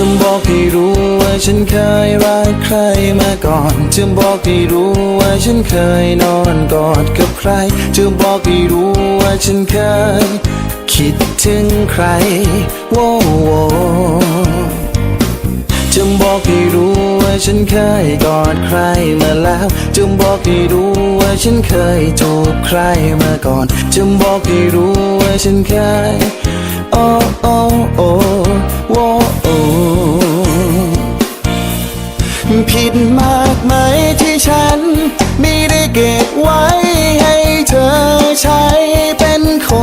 จะบอกให้รู้ว่าฉันเคยรักใครมาก่อน จะบอกให้รู้ว่าฉันเคยนอนกอดกับใคร จะบอกให้รู้ว่าฉันเคย คิดถึงใครโว้โวจะบอกให้รู้ว่าฉันเคยกอดใครมาแล้ว จะบอกให้รู้ว่าฉันเคยจูบใครมาก่อน จะบอกให้รู้ว่าฉันเคยอ้อ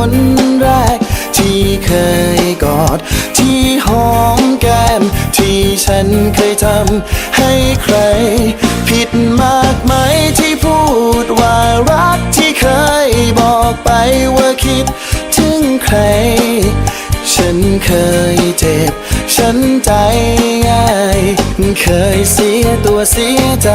คนแรก ที่เคยกอด ที่หอมแก้ม ที่ฉันเคยทำให้ใคร ผิดมากไหมที่พูดว่ารักที่เคยบอกไปว่าคิดถึงใคร ฉันเคยเจ็บ ฉันใจง่าย เคยเสียตัวเสียใจ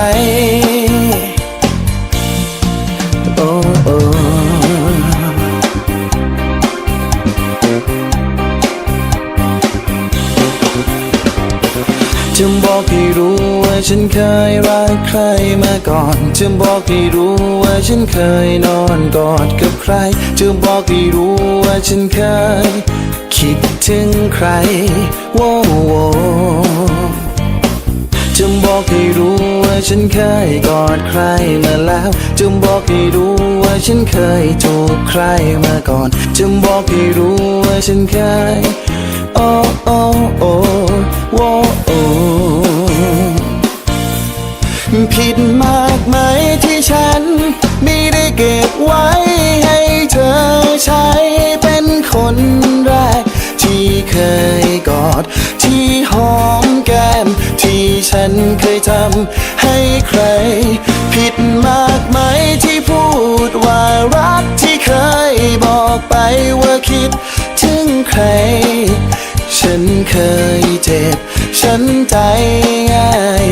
จะบอกให้รู้ว่าฉันเคยรักใครมาก่อน จะบอกให้รู้ว่าฉันเคยนอนกอดกับใคร จะบอกให้รู้ว่าฉันเคย คิดถึงใครโว้โวจะบอกให้รู้ว่าฉันเคยกอดใครมาแล้ว จะบอกให้รู้ว่าฉันเคยจูบใครมาก่อน จะบอกให้รู้ว่าฉันเคย เคยกอด ที่หอมแก้ม ที่ฉันเคยทำให้ใคร ผิดมากไหมที่พูดว่ารักที่เคยบอกไปว่าคิด ถึงใคร ฉันเคยเจ็บ ฉันใจง่าย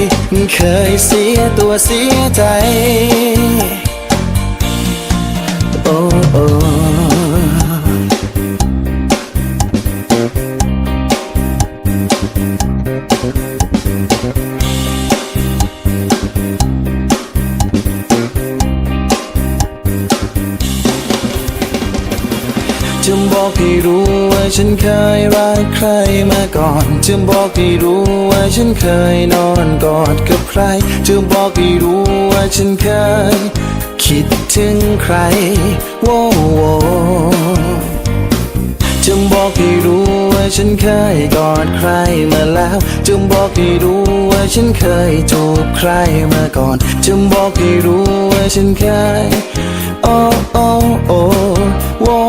เคยเสียตัวเสียใจ บอกให้รู้ว่าฉันเคยรักใครมาก่อน จะบอกให้รู้ว่าฉันเคยนอนกอดกับใคร จะบอกให้รู้ว่าฉันเคย คิดถึงใครโว้โวจะบอกให้รู้ว่าฉันเคยกอดใครมาแล้ว จะบอกให้รู้ว่าฉันเคยจูบใครมาก่อน จะบอกให้รู้ว่าฉันเคย โอ้โอ้โอ้โว้โอ้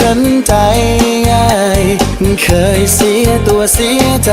ฉันใจง่าย เคยเสียตัวเสียใจ